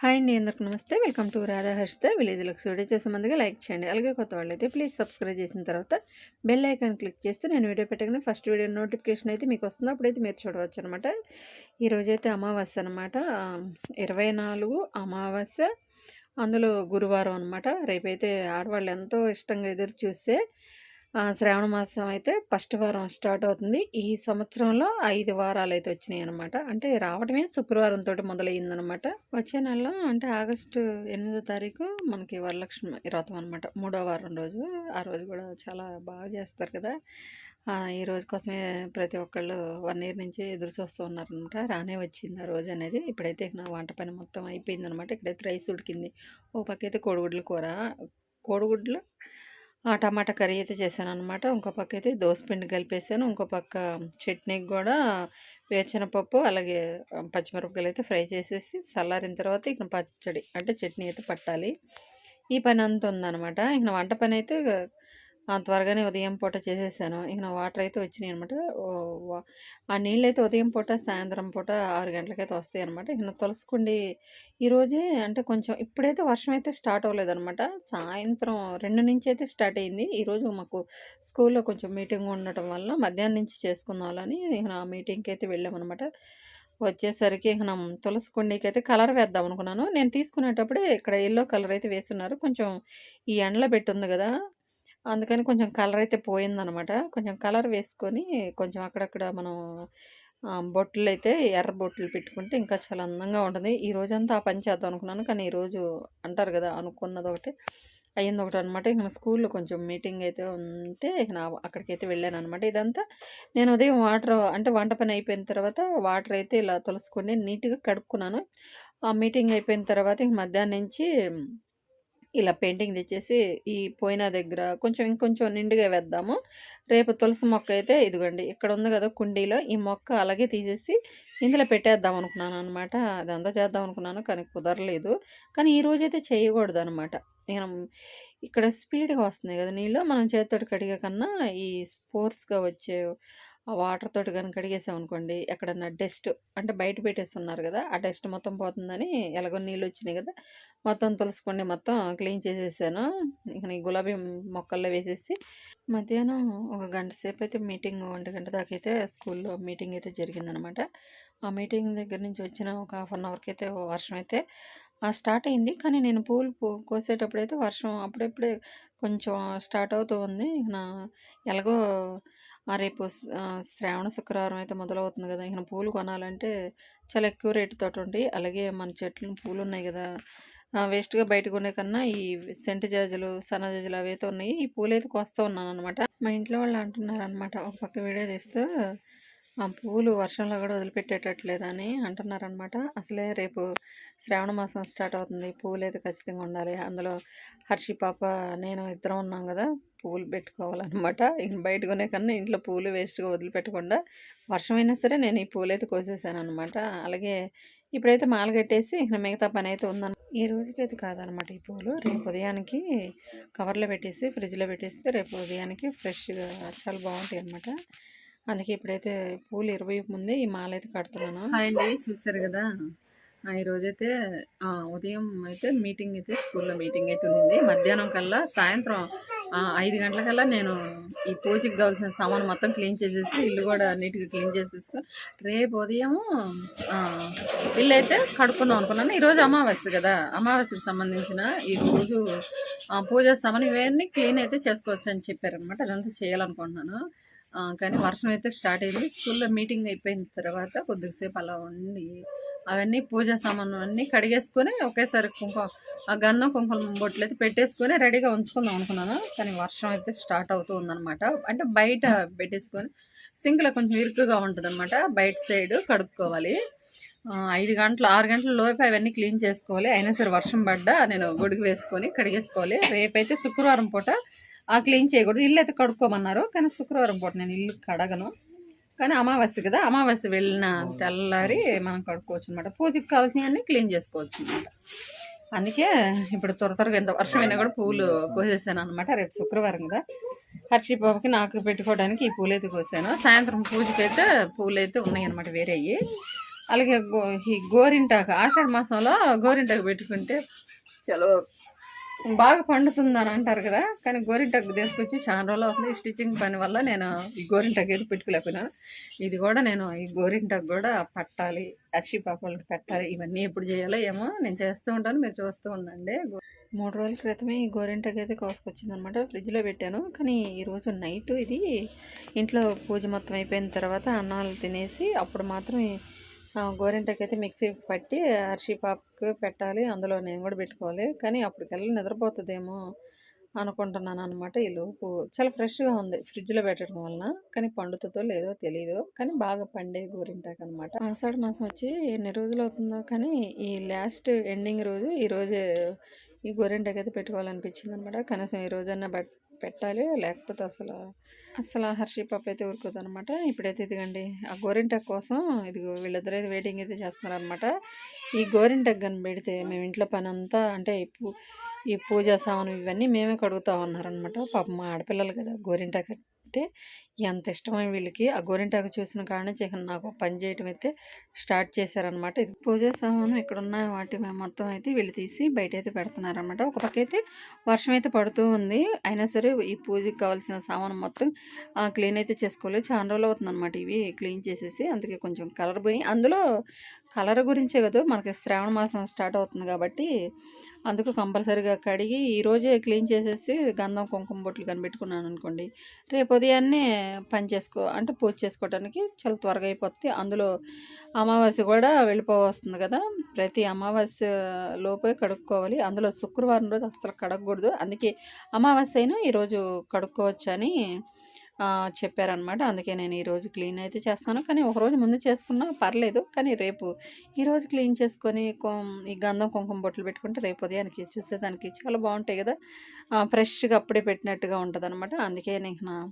Hi అండి అందరికి నమస్తే. Welcome to Radha Harshita village Lux video చేసే ముందుగా లైక్ చేయండి. అలాగే కొత్త వాళ్ళైతే ప్లీజ్ సబ్స్క్రైబ్ చేసిన తర్వాత బెల్ ఐకాన్ క్లిక్ చేస్తే నేను వీడియో పెట్టగానే ఫస్ట్ వీడియో నోటిఫికేషన్ అయితే మీకు వస్తుంది. అప్పుడైతే మీరు చూడవచ్చు అనమాట ఈరోజైతే అమావాస్య అనమాట ఇరవై నాలుగు అమావాస్య. అందులో గురువారం అనమాట రేపైతే ఆడవాళ్ళు ఎంతో ఇష్టంగా ఎదురు చూస్తే శ్రావణ మాసం అయితే ఫస్ట్ వారం స్టార్ట్ అవుతుంది. ఈ సంవత్సరంలో ఐదు వారాలు అయితే వచ్చినాయి అనమాట అంటే రావడమే శుక్రవారం తోటి మొదలయ్యిందనమాట వచ్చే నెలలో అంటే ఆగస్టు ఎనిమిదో తారీఖు మనకి వరలక్ష్మి వ్రతం అనమాట మూడో వారం రోజు ఆ రోజు కూడా చాలా బాగా చేస్తారు కదా. ఈ రోజు కోసమే ప్రతి ఒక్కళ్ళు వన్ ఇయర్ నుంచి ఎదురు చూస్తూ ఉన్నారనమాట రానే వచ్చింది ఆ రోజు అనేది. ఇప్పుడైతే నా వంట పని మొత్తం అయిపోయింది అనమాట ఇక్కడైతే రైస్ ఉడికింది. ఓ పక్క అయితే కోడిగుడ్ల కూర. కోడిగుడ్లు? టమాటా కర్రీ అయితే చేశాను అనమాట ఇంకో పక్క అయితే దోసపిండి కలిపేసాను. ఇంకో పక్క చట్నీకి కూడా వేరుశనగపప్పు అలాగే పచ్చిమిరపకాయలు అయితే ఫ్రై చేసేసి చల్లారిన తర్వాత ఇక పచ్చడి అంటే చట్నీ అయితే పట్టాలి. ఈ పని అంత ఉందన్నమాట. ఇక వంట పని అయితే త్వరగానే ఉదయం పూట చేసేసాను. ఇక వాటర్ అయితే వచ్చినాయి అనమాట ఆ నీళ్ళు అయితే ఉదయం పూట సాయంత్రం పూట ఆరు గంటలకైతే వస్తాయి అనమాట ఇక తులసికుండి ఈరోజే అంటే కొంచెం ఇప్పుడైతే వర్షం అయితే స్టార్ట్ అవ్వలేదు అనమాట సాయంత్రం రెండు నుంచి అయితే స్టార్ట్ అయింది. ఈరోజు మాకు స్కూల్లో కొంచెం మీటింగ్ ఉండటం వల్ల మధ్యాహ్నం నుంచి చేసుకుందామని ఇక ఆ మీటింగ్కి అయితే వెళ్ళామన్నమాట వచ్చేసరికి ఇక మనం తులసి కుండీకి అయితే కలర్ వేద్దాం అనుకున్నాను. నేను తీసుకునేటప్పుడే ఇక్కడ ఎల్లో కలర్ అయితే వేస్తున్నారు. కొంచెం ఈ ఎండలో పెట్టి ఉంది కదా అందుకని కొంచెం కలర్ అయితే పోయిందనమాట. కొంచెం కలర్ వేసుకొని కొంచెం అక్కడక్కడ మనం బొట్లు అయితే ఎర్ర బొట్లు పెట్టుకుంటే ఇంకా చాలా అందంగా ఉంటుంది. ఈ రోజంతా ఆ పని చేద్దాం అనుకున్నాను. కానీ ఈరోజు అంటారు కదా అనుకున్నది ఒకటి అయ్యింది ఒకటి అనమాట. ఇక స్కూల్లో కొంచెం మీటింగ్ అయితే ఉంటే ఇక నా అక్కడికైతే వెళ్ళాను అనమాట ఇదంతా నేను ఉదయం వాటర్ అంటే వంట పని అయిపోయిన తర్వాత వాటర్ అయితే ఇలా తులుసుకొని నీట్గా కడుక్కున్నాను. ఆ మీటింగ్ అయిపోయిన తర్వాత ఇక మధ్యాహ్నం నుంచి ఇలా పెయింటింగ్ తెచ్చేసి ఈ పోయిన దగ్గర కొంచెం ఇంకొంచెం నిండుగా వేద్దాము. రేపు తులసి మొక్క అయితే ఇదిగోండి ఇక్కడ ఉంది కదా కుండీలో ఈ మొక్క అలాగే తీసేసి ఇందులో పెట్టేద్దాం అనుకున్నాను అనమాట అదంతా చేద్దాం అనుకున్నాను కానీ కుదరలేదు. కానీ ఈ రోజైతే చేయకూడదు అనమాట నేను ఇక్కడ స్పీడ్గా వస్తున్నాయి కదా నీళ్ళు మనం చేతితోటి కడిగే కన్నా ఈ స్పోర్ట్స్గా వచ్చే ఆ వాటర్ తోటి కనుక కడిగేసాం అనుకోండి ఎక్కడన్నా డస్ట్ అంటే బయట పెట్టేస్తున్నారు కదా ఆ డస్ట్ మొత్తం పోతుందని ఎలాగో నీళ్ళు వచ్చినాయి కదా మొత్తం తులసికొండి మొత్తం క్లీన్ చేసేసాను. ఇక ఈ గులాబీ మొక్కల్లో వేసేసి మధ్యాహ్నం ఒక గంట సేపు అయితే మీటింగ్ ఒంటి గంట దాకా అయితే స్కూల్లో మీటింగ్ అయితే జరిగిందనమాట. ఆ మీటింగ్ దగ్గర నుంచి వచ్చిన ఒక హాఫ్ అన్ అవర్కి అయితే వర్షం అయితే స్టార్ట్ అయింది. కానీ నేను పూలు పూ వర్షం అప్పుడప్పుడే కొంచెం స్టార్ట్ అవుతూ ఉంది. ఇక నా ఎలాగో రేపు శ్రావణ శుక్రవారం అయితే మొదలవుతుంది కదా. ఇక పూలు కొనాలంటే చాలా ఎక్కువ రేటుతో ఉంటాయి అలాగే మన చెట్లు పూలు ఉన్నాయి కదా. వేస్ట్గా బయట కొనే కన్నా ఈ సెంటు జాజులు సన్న జాజులు అవి అయితే ఉన్నాయి. ఈ పూలు అయితే కోస్తూ ఉన్నాను అనమాట మా ఇంట్లో వాళ్ళు అంటున్నారు అనమాట ఒక పక్క వీడియో తీస్తూ ఆ పూలు వర్షంలో కూడా వదిలిపెట్టేటట్లేదని అంటున్నారనమాట అసలే రేపు శ్రావణ మాసం స్టార్ట్ అవుతుంది. పూలు అయితే ఖచ్చితంగా ఉండాలి. అందులో హర్షి పాప నేను ఇద్దరం ఉన్నాం కదా పూలు పెట్టుకోవాలన్నమాట. ఇక బయట కొనే కన్నా ఇంట్లో పూలు వేస్ట్గా వదిలిపెట్టకుండా వర్షం అయినా సరే నేను ఈ పువ్వులు అయితే కోసేసాను అనమాట అలాగే ఇప్పుడైతే మాల కట్టేసి ఇక మిగతా పని అయితే ఉందన్న ఈ రోజుకి అయితే కాదనమాట ఈ పూలు రేపు ఉదయానికి కవర్లో పెట్టేసి ఫ్రిడ్జ్లో పెట్టేస్తే రేపు ఉదయానికి ఫ్రెష్గా చాలా బాగుంటాయి అనమాట అందుకే ఇప్పుడైతే పూలు ఇరవై ముందే ఈ మాల అయితే కడుతున్నాను. అండి చూసారు కదా? ఆ, ఈ ఉదయం అయితే మీటింగ్ అయితే స్కూల్లో మీటింగ్ అయితే ఉంది మధ్యాహ్నం కల్లా సాయంత్రం ఐదు గంటలకల్లా నేను ఈ పూజకి కావాల్సిన సామాన్ మొత్తం క్లీన్ చేసేసి ఇల్లు కూడా నీట్గా క్లీన్ చేసేసుకో. రేపు ఉదయం ఇల్లు అయితే కడుక్కుందాం అనుకున్నాను. ఈరోజు అమావాస్య కదా? అమావాస్యకి సంబంధించిన ఈ రోజు పూజ సామాన్ ఇవన్నీ క్లీన్ అయితే చేసుకోవచ్చు అని చెప్పారనమాట అదంతా చేయాలనుకుంటున్నాను. కానీ వర్షం అయితే స్టార్ట్ అయింది. స్కూల్లో మీటింగ్ అయిపోయిన తర్వాత కొద్దిసేపు అలా ఉండి అవన్నీ పూజా సామాను అన్నీ కడిగేసుకొని ఒకేసారి కుంకుమ ఆ గన్నం కుంకుమ బొట్లు అయితే పెట్టేసుకొని రెడీగా ఉంచుకుందాం అనుకున్నాను. కానీ వర్షం అయితే స్టార్ట్ అవుతూ ఉందన్నమాట. అంటే బయట పెట్టేసుకొని సింక్లో కొంచెం ఇరుకుగా ఉంటుంది అనమాట బయట సైడ్ కడుక్కోవాలి. ఐదు గంటలు ఆరు గంటల లోపు అవన్నీ క్లీన్ చేసుకోవాలి. అయినా సరే వర్షం పడ్డా నేను గొడుగు వేసుకొని కడిగేసుకోవాలి. రేపైతే శుక్రవారం పూట ఆ క్లీన్ చేయకూడదు. ఇల్లు అయితే కడుక్కోమన్నారు. కానీ శుక్రవారం పూట నేను ఇల్లు కడగను. కానీ అమావాస్య కదా అమావాస్య వెళ్ళిన తెల్లారి మనం కడుక్కోవచ్చు అనమాట పూజకి కావాల్సినవన్నీ క్లీన్ చేసుకోవచ్చు అనమాట అందుకే ఇప్పుడు త్వర త్వరగా ఎంత వర్షమైనా కూడా పూలు కోసేసాను అనమాట రేపు శుక్రవారం కదా. హర్షి బాబుకి నాకు పెట్టుకోవడానికి ఈ పూలు అయితే కోసాను. సాయంత్రం పూజకి అయితే పూలు అయితే వేరే అలాగే గో ఈ గోరింటాకు ఆషాఢ మాసంలో గోరింటాకు పెట్టుకుంటే చలో బాగా పండుతుందని అంటారు కదా. కానీ గోరింటకు తీసుకొచ్చి చాలా రోజులు అవుతుంది ఈ స్టిచ్చింగ్ పని వల్ల నేను ఈ గోరింటాకు ఏది పెట్టుకోలేకపోయినా. ఇది కూడా నేను ఈ గోరింటకు కూడా పట్టాలి అర్షి పాపలకి పెట్టాలి. ఇవన్నీ ఎప్పుడు చేయాలో ఏమో నేను చేస్తూ ఉంటాను మీరు చూస్తూ ఉండండి. మూడు రోజుల క్రితమే ఈ గోరింటాకు అయితే కోసుకొచ్చింది అనమాట ఫ్రిడ్జ్లో పెట్టాను. కానీ ఈరోజు నైట్ ఇది ఇంట్లో పూజ మొత్తం అయిపోయిన తర్వాత అన్నాలు తినేసి అప్పుడు మాత్రం గోరింటకి అయితే మిక్సీ పట్టి అర్షి పెట్టాలి. అందులో నేను కూడా పెట్టుకోవాలి. కానీ అప్పటికెళ్ళి నిద్రపోతుందేమో అనుకుంటున్నాను అనమాట ఈ లోపు. చాలా ఫ్రెష్గా ఉంది ఫ్రిడ్జ్లో పెట్టడం వలన. కానీ పండుతుందో లేదో తెలియదు కానీ బాగా పండే గోరింటాకు అనమాట ఆషాఢ మాసం వచ్చి ఎన్ని రోజులు అవుతుందో కానీ ఈ లాస్ట్ ఎండింగ్ రోజు ఈ రోజే ఈ గోరింటాకు అయితే పెట్టుకోవాలనిపించింది అనమాట కనీసం ఈ రోజన్నా బట్ పెట్టాలి లేకపోతే అసలు అసలు హర్షి పప్పు అయితే ఉరుకుతుంది అనమాట ఇప్పుడైతే ఇదిగండి ఆ గోరింటాకు కోసం ఇదిగో వీళ్ళిద్దరు అయితే వెయిటింగ్ అయితే చేస్తున్నారు అనమాట ఈ గోరింటాకు కానీ పెడితే మేము ఇంట్లో పని అంతా అంటే ఈ ఈ పూజా సామాను ఇవన్నీ మేమే కడుగుతా ఉన్నారనమాట పాపం మా ఆడపిల్లలు కదా గోరింటాకు అంటే ఎంత ఇష్టమై వీళ్ళకి ఆ గోరింటాకు చూసిన కారణం చికెన్ నాకు పని చేయటం అయితే స్టార్ట్ చేశారనమాట ఇది పూజా సామాను ఇక్కడ ఉన్న వాటి మేము మొత్తం అయితే వీళ్ళు తీసి బయట అయితే పెడుతున్నారనమాట ఒక పక్క అయితే వర్షం అయితే పడుతూ ఉంది. అయినా సరే ఈ పూజకి కావాల్సిన సామాను మొత్తం క్లీన్ అయితే చేసుకోలేదు చాలా రోజులు అవుతుంది అనమాట ఇవి క్లీన్ చేసేసి. అందుకే కొంచెం కలర్ పోయి అందులో కలర్ గురించే కదా మనకి శ్రావణ మాసం స్టార్ట్ అవుతుంది కాబట్టి అందుకు కంపల్సరీగా కడిగి ఈరోజే క్లీన్ చేసేసి గంధం కుంకుమ బొట్లు కనిపెట్టుకున్నాను అనుకోండి. రేపు ఉదయాన్నే పని చేసుకో అంటే పూజ చేసుకోవడానికి చాలా త్వరగా అయిపోతుంది అందులో అమావాస్య కూడా వెళ్ళిపోవస్తుంది కదా. ప్రతి అమావాస్య లోపే కడుక్కోవాలి. అందులో శుక్రవారం రోజు అస్సలు కడగకూడదు. అందుకే అమావాస్య అయినా ఈరోజు కడుక్కోవచ్చు అని చెప్పారనమాట అందుకే నేను ఈరోజు క్లీన్ అయితే చేస్తాను. కానీ ఒకరోజు ముందు చేసుకున్నా పర్లేదు. కానీ రేపు ఈరోజు క్లీన్ చేసుకొని ఈ గంధం కుంకుమ బొట్లు పెట్టుకుంటే రేపు ఉదయానికి చూసేదానికి చాలా బాగుంటాయి కదా. ఫ్రెష్గా అప్పుడే పెట్టినట్టుగా ఉంటుంది అనమాట అందుకే నేను నా-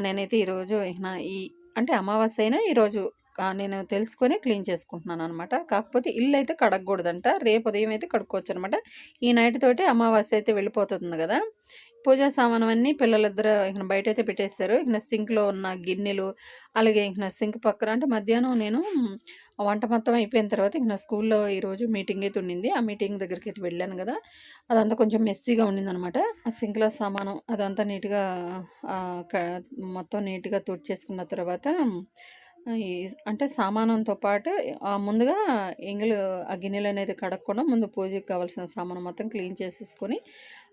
నేనైతే ఈరోజు ఇక నా ఈ అంటే అమావాస్య అయినా ఈరోజు నేను తెలుసుకొని క్లీన్ చేసుకుంటున్నాను అనమాట కాకపోతే ఇల్లు అయితే కడగకూడదంట. రేపు ఉదయం అయితే కడుక్కోవచ్చు అనమాట ఈ నైట్ తోటి అమావాస్య అయితే వెళ్ళిపోతుంది కదా. పూజా సామాను అన్నీ పిల్లలిద్దరు ఇక బయట అయితే పెట్టేశారు ఇక సింక్లో ఉన్న గిన్నెలు అలాగే ఇక సింక్ పక్కన అంటే మధ్యాహ్నం నేను ఆ వంట మొత్తం అయిపోయిన తర్వాత ఇక నా స్కూల్లో ఈరోజు మీటింగ్ అయితే ఉండింది. ఆ మీటింగ్ దగ్గరికి అయితే వెళ్ళాను కదా. అదంతా కొంచెం మెస్సీగా ఉండింది అనమాట ఆ సింక్లో సామానం అదంతా నీట్గా క- మొత్తం నీట్గా తుడిచేసుకున్న తర్వాత అంటే సామానంతో పాటు ముందుగా ఇంగులు ఆ గిన్నెలు అనేది కడగకుండా ముందు పూజకి కావాల్సిన సామాను మొత్తం క్లీన్ చేసేసుకొని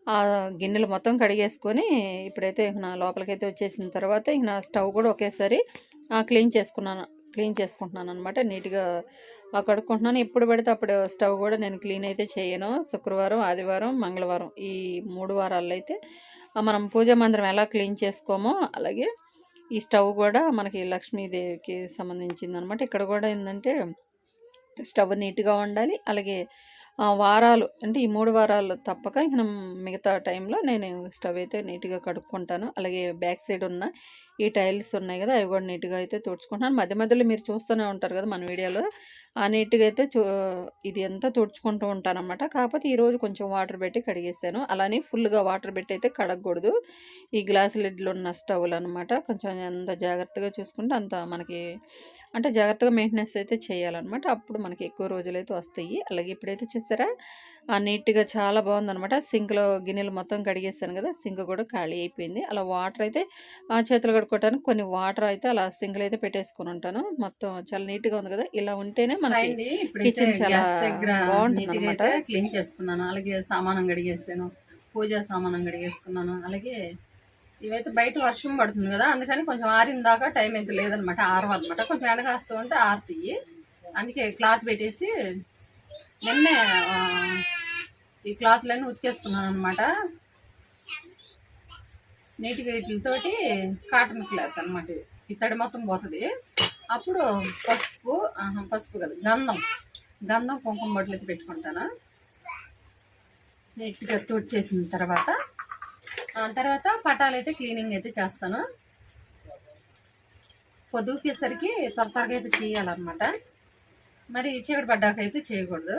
ఆ గిన్నెలు మొత్తం కడిగేసుకొని ఇప్పుడైతే నా లోపలికైతే వచ్చేసిన తర్వాత ఇక నా స్టవ్ కూడా ఒకేసారి క్లీన్ చేసుకున్నాను క్లీన్ చేసుకుంటున్నాను అనమాట నీట్గా ఆ, కడుక్కుంటున్నాను. ఎప్పుడు పడితే అప్పుడు స్టవ్ కూడా నేను క్లీన్ అయితే చేయను. శుక్రవారం ఆదివారం మంగళవారం ఈ మూడు వారాల్లో అయితే మనం పూజా మందిరం ఎలా క్లీన్ చేసుకోమో అలాగే ఈ స్టవ్ కూడా మనకి లక్ష్మీదేవికి సంబంధించింది అనమాట ఇక్కడ కూడా ఏంటంటే స్టవ్ నీట్గా ఉండాలి. అలాగే వారాలు అంటే ఈ మూడు వారాలు తప్పక మనం మిగతా టైంలో నేను స్టవ్ అయితే నీట్గా కడుక్కుంటాను. అలాగే బ్యాక్ సైడ్ ఉన్న ఈ టైల్స్ ఉన్నాయి కదా అవి కూడా నీట్గా అయితే తుడుచుకుంటాను. మధ్య మధ్యలో మీరు చూస్తూనే ఉంటారు కదా మన వీడియోలో ఆ నీట్గా అయితే చూ ఇది అంతా తుడుచుకుంటూ ఉంటాను అనమాట కాకపోతే ఈరోజు కొంచెం వాటర్ పెట్టి కడిగేస్తాను. అలానే ఫుల్గా వాటర్ పెట్టి అయితే కడగకూడదు. ఈ గ్లాస్ లిడ్లు ఉన్న స్టవ్లు అనమాట కొంచెం అంత జాగ్రత్తగా చూసుకుంటే అంత మనకి అంటే జాగ్రత్తగా మెయింటెనెన్స్ అయితే చేయాలన్నమాట. అప్పుడు మనకి ఎక్కువ రోజులు అయితే వస్తాయి. అలాగే ఇప్పుడైతే చూసారా? ఆ నీట్గా చాలా బాగుందన్నమాట. సింక్లో గిన్నెలు మొత్తం కడిగేస్తాను కదా సింక్ కూడా ఖాళీ అయిపోయింది. అలా వాటర్ అయితే ఆ చేతులు కడుక్కోవటానికి కొన్ని వాటర్ అయితే అలా సింక్లో అయితే పెట్టేసుకొని ఉంటాను. మొత్తం చాలా నీట్గా ఉంది కదా. ఇలా ఉంటేనే మనకి కిచెన్ చాలా బాగుంటుంది అనమాట క్లీన్ చేసుకున్నాను. అలాగే సామానం కడిగేసాను. పూజా సామానం కడిగేసుకున్నాను. అలాగే ఇవైతే బయట వర్షం పడుతుంది కదా అందుకని కొంచెం ఆరినదాకా టైం అయితే లేదనమాట ఆరవన్నమాట కొంచెం ఎండగాస్తూ ఉంటే ఆరుతాయి. అందుకే క్లాత్ పెట్టేసి నిన్నే ఈ క్లాత్లన్నీ ఉతికేసుకున్నాను అనమాట. నీట్గా వీటితోటి కాటన్ క్లాత్ అనమాట ఈ తడి మొత్తం పోతుంది. అప్పుడు పసుపు పసుపు కదా గంధం. గంధం కుంకుమ బొట్లు అయితే పెట్టుకుంటాను. నీట్గా తుడిచేసిన తర్వాత తర్వాత పటాలు అయితే క్లీనింగ్ అయితే చేస్తాను. పొద్దుకేసరికి త్వర త్వరగా అయితే చేయాలన్నమాట. మరి చీకటి పడ్డాక అయితే చేయకూడదు.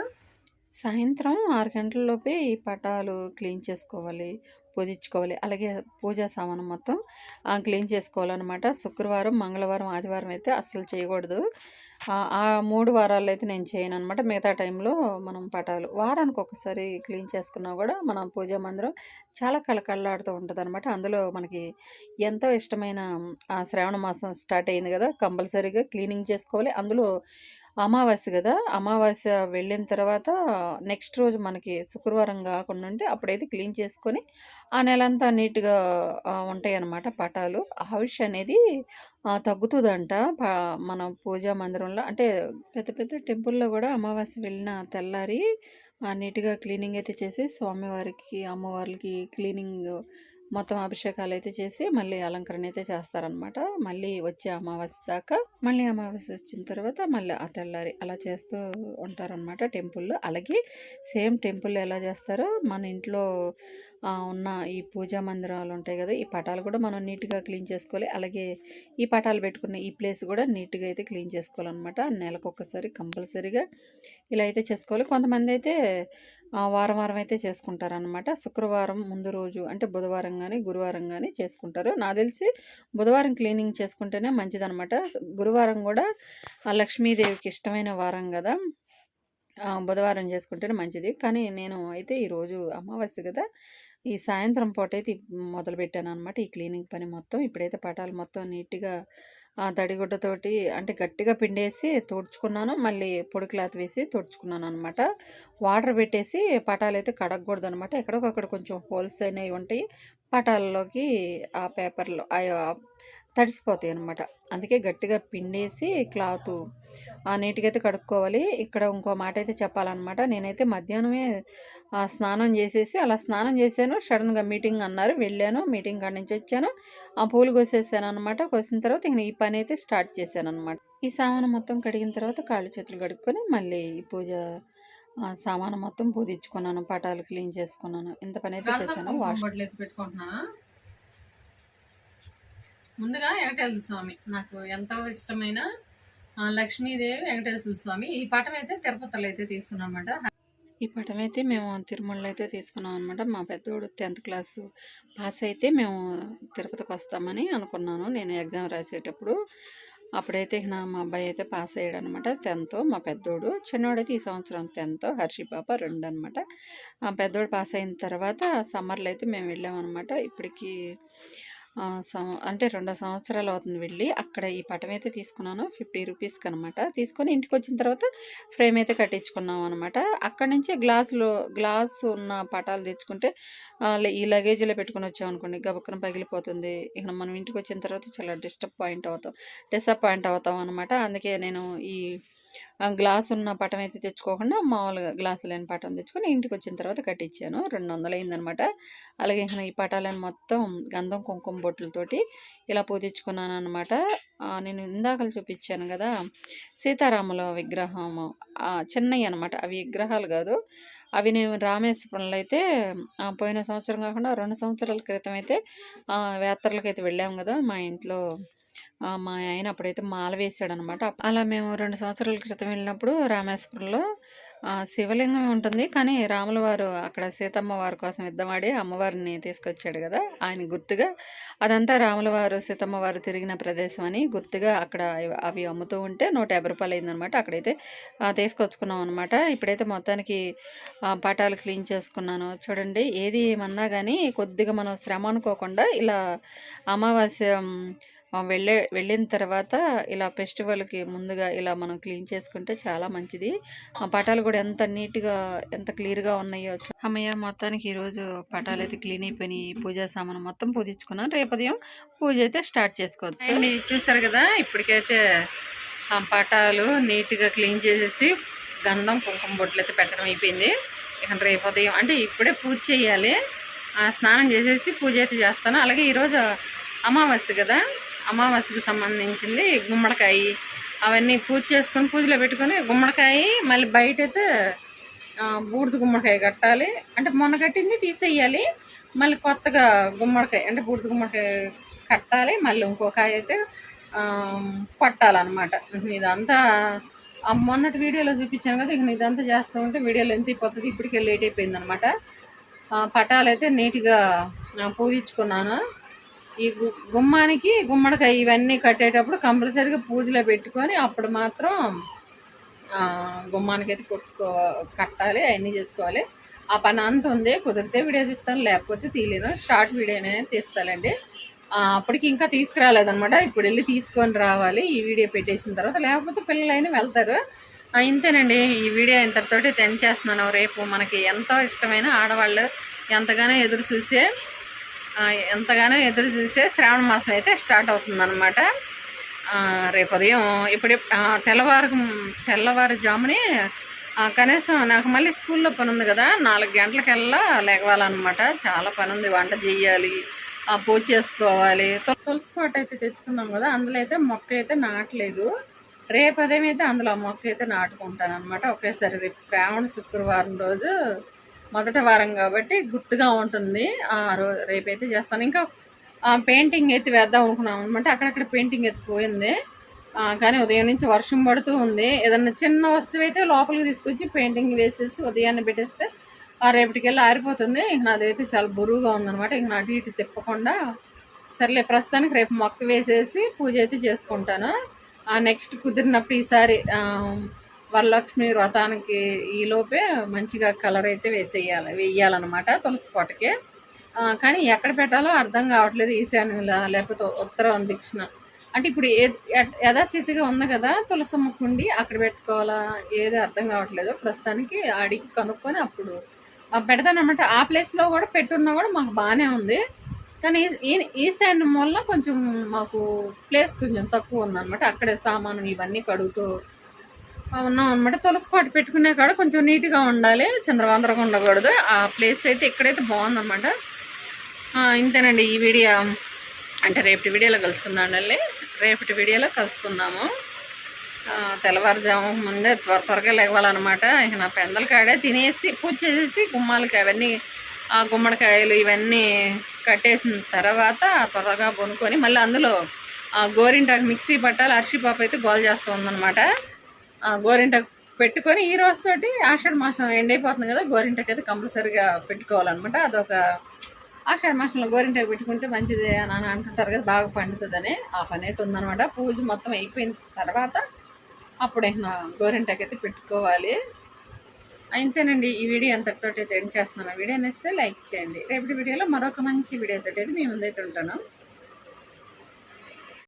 సాయంత్రం ఆరు గంటలలోపే ఈ పటాలు క్లీన్ చేసుకోవాలి పూజించుకోవాలి. అలాగే పూజా సామాను మొత్తం క్లీన్ చేసుకోవాలన్నమాట. శుక్రవారం మంగళవారం ఆదివారం అయితే అస్సలు చేయకూడదు. ఆ మూడు వారాల్లో అయితే నేను చేయను అనమాట మిగతా టైంలో మనం పటాలు వారానికి ఒకసారి క్లీన్ చేసుకున్నా కూడా మన పూజా మందిరం చాలా కళకళలాడుతూ ఉంటుంది అనమాట అందులో మనకి ఎంతో ఇష్టమైన ఆ శ్రావణ మాసం స్టార్ట్ అయింది కదా కంపల్సరీగా క్లీనింగ్ చేసుకోవాలి. అందులో అమావాస్య కదా! అమావాస్య వెళ్ళిన తర్వాత నెక్స్ట్ రోజు మనకి శుక్రవారం కాకుండా ఉంటే అప్పుడైతే క్లీన్ చేసుకొని ఆ నెలంతా నీట్గా ఉంటాయి అన్నమాట పటాలు. ఆవిష్ అనేది తగ్గుతుందంట. ప- మన పూజా మందిరంలో అంటే పెద్ద పెద్ద టెంపుల్లో కూడా అమావాస్య వెళ్ళిన తెల్లారి నీట్గా క్లీనింగ్ అయితే చేసి స్వామివారికి అమ్మవారికి క్లీనింగ్ మొత్తం అభిషేకాలు అయితే చేసి మళ్ళీ అలంకరణ అయితే చేస్తారనమాట మళ్ళీ వచ్చే అమావాస్య దాకా మళ్ళీ అమావాస్య వచ్చిన తర్వాత మళ్ళీ ఆ తెల్లారి అలా చేస్తూ ఉంటారనమాట టెంపుల్లో అలాగే సేమ్ టెంపుల్ ఎలా చేస్తారో మన ఇంట్లో ఉన్న ఈ పూజా మందిరాలు ఉంటాయి కదా ఈ పటాలు కూడా మనం నీట్గా క్లీన్ చేసుకోవాలి. అలాగే ఈ పటాలు పెట్టుకున్న ఈ ప్లేస్ కూడా నీట్గా అయితే క్లీన్ చేసుకోవాలన్నమాట. నెలకొకసారి కంపల్సరీగా ఇలా అయితే చేసుకోవాలి. కొంతమంది అయితే వారం వారం అయితే చేసుకుంటారనమాట శుక్రవారం ముందు రోజు అంటే బుధవారం కానీ గురువారం కానీ చేసుకుంటారు. నాకు తెలిసి బుధవారం క్లీనింగ్ చేసుకుంటేనే మంచిదనమాట గురువారం కూడా ఆ లక్ష్మీదేవికి ఇష్టమైన వారం కదా. బుధవారం చేసుకుంటేనే మంచిది. కానీ నేను అయితే ఈరోజు అమావాస్య కదా ఈ సాయంత్రం పూట అయితే మొదలు పెట్టాను అనమాట ఈ క్లీనింగ్ పని మొత్తం. ఇప్పుడైతే పటాలు మొత్తం నీట్గా ఆ తడిగుడ్డతోటి అంటే గట్టిగా పిండేసి తుడుచుకున్నాను. మళ్ళీ పొడి క్లాత్ వేసి తుడుచుకున్నాను అనమాట వాటర్ పెట్టేసి పటాలు అయితే కడగకూడదు అనమాట ఎక్కడికక్కడ కొంచెం హోల్స్ అనేవి ఉంటాయి. పటాలలోకి ఆ పేపర్లో తడిసిపోతాయి అనమాట అందుకే గట్టిగా పిండేసి క్లాత్ నీట్గా అయితే కడుక్కోవాలి. ఇక్కడ ఇంకో మాట అయితే చెప్పాలన్నమాట. నేనైతే మధ్యాహ్నమే స్నానం చేసేసి అలా స్నానం చేశాను. సడన్గా మీటింగ్ అన్నారు. వెళ్ళాను. మీటింగ్ కాడి నుంచి వచ్చాను. ఆ పూలు కోసేసాను అనమాట కోసిన తర్వాత ఇంక ఈ పని అయితే స్టార్ట్ చేశాను అనమాట ఈ సామాను మొత్తం కడిగిన తర్వాత కాళ్ళు చేతులు కడుక్కొని మళ్ళీ ఈ పూజ ఆ, సామాను మొత్తం పూజించుకున్నాను. పటాలు క్లీన్ చేసుకున్నాను. ఇంత పని అయితే చేశాను. వాష్ బొట్లు ఎత్తి పెట్టుకుంటున్నా ముందుగా వెంకటేశ్వర స్వామి. నాకు ఎంతో ఇష్టమైన లక్ష్మీదేవి వెంకటేశ్వర స్వామి. ఈ పటం అయితే తిరుపతిలో అయితే తీసుకున్నాం అనమాట ఈ పటం అయితే మేము తిరుమలలో అయితే తీసుకున్నాం అనమాట మా పెద్దోడు టెన్త్ క్లాస్ పాస్ అయితే మేము తిరుపతికి వస్తామని అనుకున్నాను. నేను ఎగ్జామ్ రాసేటప్పుడు అప్పుడైతే నా మా అబ్బాయి అయితే పాస్ అయ్యాడు అనమాట టెన్త్ మా పెద్దోడు. చిన్నోడైతే ఈ సంవత్సరం టెన్త్ హర్షి పాప రెండు అనమాట ఆ పెద్దోడు పాస్ అయిన తర్వాత సమ్మర్లో అయితే మేము వెళ్ళామన్నమాట. ఇప్పటికీ అంటే రెండు సంవత్సరాలు అవుతుంది వెళ్ళి. అక్కడ ఈ పటం అయితే తీసుకున్నాను ఫిఫ్టీ రూపీస్కి అనమాట తీసుకొని ఇంటికి వచ్చిన తర్వాత ఫ్రేమ్ అయితే కట్టించుకున్నాం అనమాట అక్కడ నుంచి గ్లాసులో గ్లాస్ ఉన్న పటాలు తెచ్చుకుంటే ఈ లగేజీలో పెట్టుకుని వచ్చాం అనుకోండి గబక్కన పగిలిపోతుంది. ఇక మనం ఇంటికి వచ్చిన తర్వాత చాలా డిస్టర్బ్ పాయింట్ అవుతాం డిసప్పాయింట్ అవుతాం అనమాట అందుకే నేను ఈ గ్లాస్ ఉన్న పటం అయితే తెచ్చుకోకుండా మామూలుగా గ్లాసు లేని పటం తెచ్చుకొని ఇంటికి వచ్చిన తర్వాత కట్టించాను రెండు వందలు అయిందనమాట అలాగే ఈ పటాలను మొత్తం గంధం కుంకుమ బొట్లతోటి ఇలా పూజించుకున్నాను అనమాట నేను ఇందాకలు చూపించాను కదా సీతారాముల విగ్రహం చిన్నవి అనమాట అవి విగ్రహాలు కాదు. అవి నేను రామేశ్వరంలో అయితే పోయిన సంవత్సరం కాకుండా రెండు సంవత్సరాల క్రితం అయితే యాత్రలకు అయితే వెళ్ళాము కదా మా ఇంట్లో. మా ఆయన అప్పుడైతే మాల వేసాడనమాట అలా మేము రెండు సంవత్సరాల క్రితం వెళ్ళినప్పుడు రామేశ్వరంలో శివలింగం ఉంటుంది. కానీ రాముల వారు అక్కడ సీతమ్మ వారి కోసం యుద్ధమాడి అమ్మవారిని తీసుకొచ్చాడు కదా ఆయన గుర్తుగా. అదంతా రాముల వారు సీతమ్మ వారు తిరిగిన ప్రదేశం అని గుర్తుగా అక్కడ అవి- అమ్ముతూ ఉంటే నూట యాభై రూపాయలు అయిందనమాట అక్కడైతే. తీసుకొచ్చుకున్నాం అనమాట ఇప్పుడైతే మొత్తానికి పటాలు క్లీన్ చేసుకున్నాను. చూడండి ఏది ఏమన్నా కానీ కొద్దిగా మనం శ్రమ అనుకోకుండా ఇలా అమావాస్య వెళ్ళే వెళ్ళిన తర్వాత ఇలా ఫెస్టివల్కి ముందుగా ఇలా మనం క్లీన్ చేసుకుంటే చాలా మంచిది. ఆ పటాలు కూడా ఎంత నీట్గా ఎంత క్లియర్గా ఉన్నాయో అమ్మయ్య మొత్తానికి ఈరోజు పటాలు అయితే క్లీన్ అయిపోయినాయి. పూజా సామాను మొత్తం పూజించుకున్నాను. రేపు ఉదయం పూజ అయితే స్టార్ట్ చేసుకోవచ్చు. అండి చూసారు కదా ఇప్పటికైతే ఆ పటాలు నీట్గా క్లీన్ చేసేసి గంధం కుంకుమ బొట్లు అయితే పెట్టడం అయిపోయింది. రేపు ఉదయం అంటే ఇప్పుడే పూజ చేయాలి. ఆ, స్నానం చేసేసి పూజ అయితే చేస్తాను. అలాగే ఈరోజు అమావాస్య కదా అమావాస్యకి సంబంధించింది గుమ్మడికాయ. అవన్నీ పూజ చేసుకొని పూజలో పెట్టుకొని గుమ్మడికాయ మళ్ళీ బయట అయితే బూడిద గుమ్మడికాయ కట్టాలి. అంటే మొన్న కట్టింది తీసేయాలి. మళ్ళీ కొత్తగా గుమ్మడికాయ అంటే బూడిద గుమ్మడికాయ కట్టాలి. మళ్ళీ ఇంకో కాయ అయితే కొట్టాలన్నమాట. ఇదంతా ఆ మొన్నటి వీడియోలో చూపించాను కదా ఇక ఇదంతా చేస్తూ ఉంటే వీడియోలో ఎంత అయిపోతుంది. ఇప్పటికే లేట్ అయిపోయింది అనమాట పటాలు అయితే నీట్గా పూజించుకున్నాను. ఈ గు- గుమ్మానికి గుమ్మడికాయ ఇవన్నీ కట్టేటప్పుడు కంపల్సరీగా పూజలో పెట్టుకొని అప్పుడు మాత్రం గుమ్మానికైతే గుమ్మానికి అయితే కొట్టుకో కట్టాలి అవన్నీ చేసుకోవాలి. ఆ పని అంత ఉంది కుదిరితే వీడియో తీస్తాను లేకపోతే తీయలేను. షార్ట్ వీడియోనే తీస్తానండి అప్పటికి ఇంకా తీసుకురాలేదనమాట ఇప్పుడు వెళ్ళి తీసుకొని రావాలి ఈ వీడియో పెట్టేసిన తర్వాత. లేకపోతే పిల్లలైనా వెళ్తారు. ఇంతేనండి. ఈ వీడియో ఇంతటితోటి తెండ్ చేస్తున్నాను రేపు మనకి ఎంతో ఇష్టమైన ఆడవాళ్ళు ఎంతగానో ఎదురు చూసే ఎంతగానో ఎదురు చూసే శ్రావణ మాసం అయితే స్టార్ట్ అవుతుందన్నమాట. రేపు ఉదయం ఇప్పుడు తెల్లవారు తెల్లవారుజామునే కనీసం నాకు మళ్ళీ స్కూల్లో పని ఉంది కదా నాలుగు గంటలకల్లా లేవాలన్నమాట. చాలా పని ఉంది వంట చేయాలి ఆ, పూజ చేసుకోవాలి. తులసి పాట అయితే తెచ్చుకున్నాం కదా అందులో అయితే మొక్క అయితే నాటలేదు. రేపు అదేమైతే అందులో ఆ మొక్క అయితే నాటుకుంటాను అనమాట ఒకేసారి రేపు శ్రావణ శుక్రవారం రోజు మొదటి వారం కాబట్టి గుర్తుగా ఉంటుంది. ఆ రో రేపైతే చేస్తాను. ఇంకా ఆ పెయింటింగ్ అయితే వేద్దాం అనుకున్నాం అనమాట అక్కడక్కడ పెయింటింగ్ అయితే పోయింది. కానీ ఉదయం నుంచి వర్షం పడుతూ ఉంది. ఏదన్నా చిన్న వస్తువు అయితే లోపలికి తీసుకొచ్చి పెయింటింగ్ వేసేసి ఉదయాన్నే పెట్టేస్తే ఆ రేపటికెళ్ళి ఆరిపోతుంది. ఇంక నాదైతే చాలా బరువుగా ఉందనమాట ఇంక నా అటు ఇటు తిప్పకుండా సర్లే ప్రస్తుతానికి రేపు మొక్క వేసేసి పూజ అయితే చేసుకుంటాను. ఆ నెక్స్ట్ కుదిరినప్పుడు ఈసారి వరలక్ష్మి వ్రతానికి ఈలోపే మంచిగా కలర్ అయితే వేసేయాలి వేయాలన్నమాట తులసి కోటకి. కానీ ఎక్కడ పెట్టాలో అర్థం కావట్లేదు ఈశాన్యంలో లేకపోతే ఉత్తరం దీక్షణ. అంటే ఇప్పుడు ఏ యథాస్థితిగా ఉంది కదా తులసమ్మ కుండి అక్కడ పెట్టుకోవాలా? ఏది అర్థం కావట్లేదు. ప్రస్తుతానికి అడిగి కనుక్కొని అప్పుడు. పెడతానమాట ఆ ప్లేస్లో కూడా పెట్టున్నా కూడా మాకు బాగానే ఉంది. కానీ ఈ- ఈ- ఈశాన్యం వల్ల కొంచెం మాకు ప్లేస్ కొంచెం తక్కువ ఉందన్నమాట. అక్కడే సామాను ఇవన్నీ కడుగుతూ ఉన్నాం అనమాట తులసి పాటు పెట్టుకునే కాడ కొంచెం నీట్గా ఉండాలి. చంద్రవాంధ్రగా ఉండకూడదు ఆ ప్లేస్ అయితే ఇక్కడైతే బాగుందన్నమాట. ఇంతేనండి ఈ వీడియో. అంటే రేపటి వీడియోలో కలుసుకుందాం అండి. రేపటి వీడియోలో కలుసుకుందాము. తెల్లవారుజాము ముందే త్వర త్వరగా లేవాలన్నమాట. ఇక నా పెందల కాడే తినేసి పూజ చేసేసి గుమ్మాలకి అవన్నీ ఆ గుమ్మడికాయలు ఇవన్నీ కట్టేసిన తర్వాత త్వరగా కొనుక్కొని మళ్ళీ అందులో ఆ గోరింటాకు మిక్సీ పట్టాలి. అరిసిపాపు అయితే గోల్ చేస్తూ ఉందన్నమాట. గోరింటకు పెట్టుకొని ఈ రోజుతోటి ఆషాఢ మాసం ఎండ్ అయిపోతుంది కదా గోరింటకు అయితే కంపల్సరీగా పెట్టుకోవాలన్నమాట. అదొక ఆషాఢ మాసంలో గోరింటకు పెట్టుకుంటే మంచిది అని అని అంటుంటారు కదా బాగా పండుతుందని. ఆ పని అయితే ఉందన్నమాట. పూజ మొత్తం అయిపోయిన తర్వాత అప్పుడే ఇక అయితే పెట్టుకోవాలి. అంతేనండి ఈ వీడియో అంతటితోటి అయితే ఎండ్ చేస్తున్నాను. వీడియో నేస్తే లైక్ చేయండి. రేపటి వీడియోలో మరొక మంచి వీడియోతో అయితే మీ ముందైతే ఉంటాను.